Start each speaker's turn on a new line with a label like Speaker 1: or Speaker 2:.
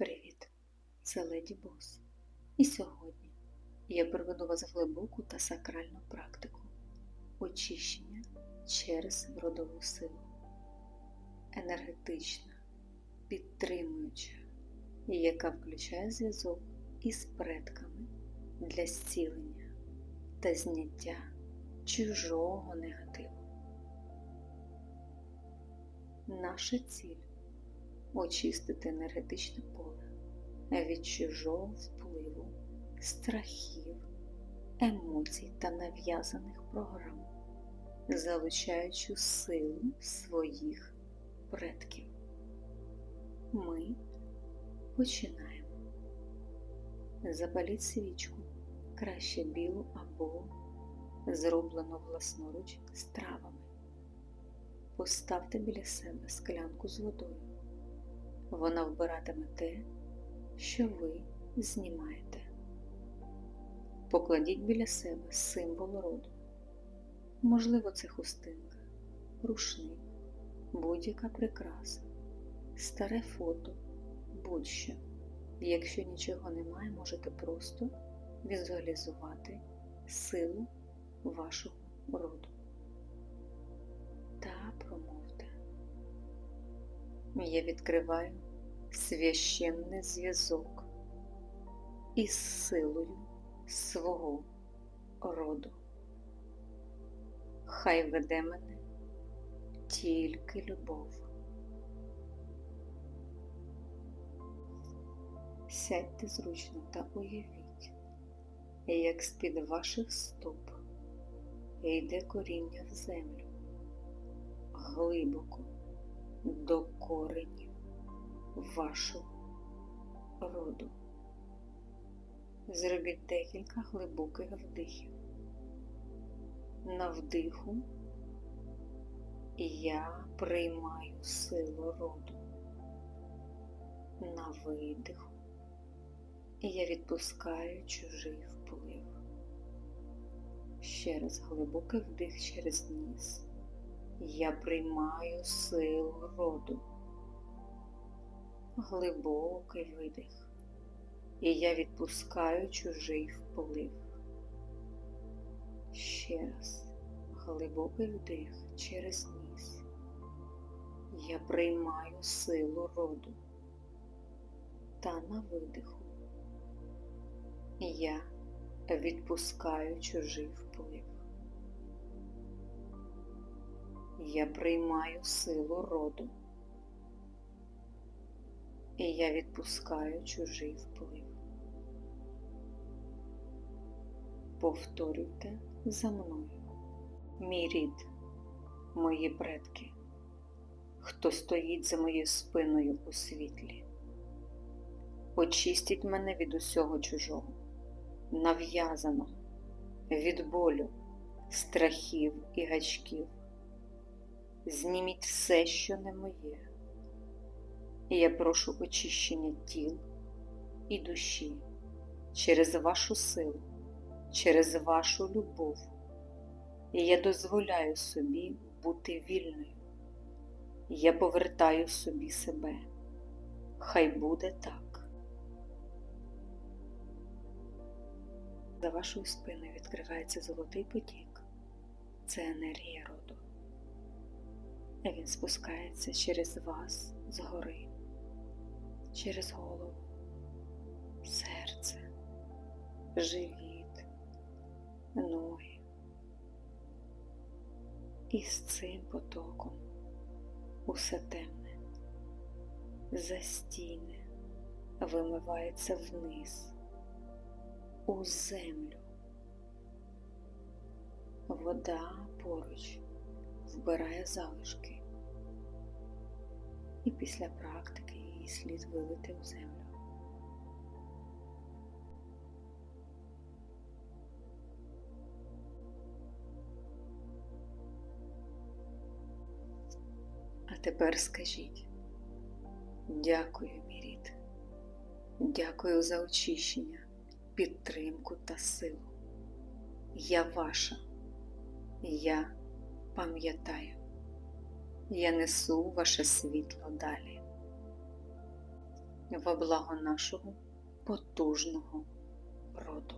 Speaker 1: Привіт! Це Леді Бос. І сьогодні я проведу вас глибоку та сакральну практику очищення через родову силу. Енергетична, підтримуюча, яка включає зв'язок із предками для зцілення та зняття чужого негативу. Наша ціль очистити енергетичне поле від чужого впливу, страхів, емоцій та нав'язаних програм, залучаючи силу своїх предків. Ми починаємо. Запаліть свічку, краще білу або зроблену власноруч з травами. Поставте біля себе склянку з водою. Вона вбиратиме те, що ви знімаєте. Покладіть біля себе символ роду. Можливо, це хустинка, рушник, будь-яка прикраса, старе фото, будь-що. Якщо нічого немає, можете просто візуалізувати силу вашого роду Я відкриваю священний зв'язок із силою свого роду. Хай веде мене тільки любов. Сядьте зручно та уявіть, як з-під ваших стоп йде коріння в землю глибоко до коренів вашого роду. Зробіть декілька глибоких вдихів. На вдиху я приймаю силу роду. На видиху я відпускаю чужий вплив. Ще раз глибокий вдих через ніс. Я приймаю силу роду, глибокий видих, і я відпускаю чужий вплив. Ще раз глибокий вдих через ніс. Я приймаю силу роду та на видиху. Я відпускаю чужий вплив. Я приймаю силу роду, і я відпускаю чужий вплив. Повторюйте за мною, мій рід, мої предки, хто стоїть за моєю спиною у світлі. Очистіть мене від усього чужого, нав'язаного, від болю, страхів і гачків зніміть все, що не моє. Я прошу очищення тіл і душі через вашу силу, через вашу любов. І я дозволяю собі бути вільною. Я повертаю собі себе. Хай буде так. За вашою спиною відкривається золотий потік. Це енергія роду. Він спускається через вас згори, через голову, серце, живіт, ноги. І з цим потоком усе темне, за стіни вимивається вниз, у землю. Вода поруч вбирає залишки, і після практики її слід вилити у землю. А тепер скажіть дякую, мій дякую за очищення, підтримку та силу. Я ваша, я пам'ятаю, – я несу ваше світло далі. во благо нашого потужного роду.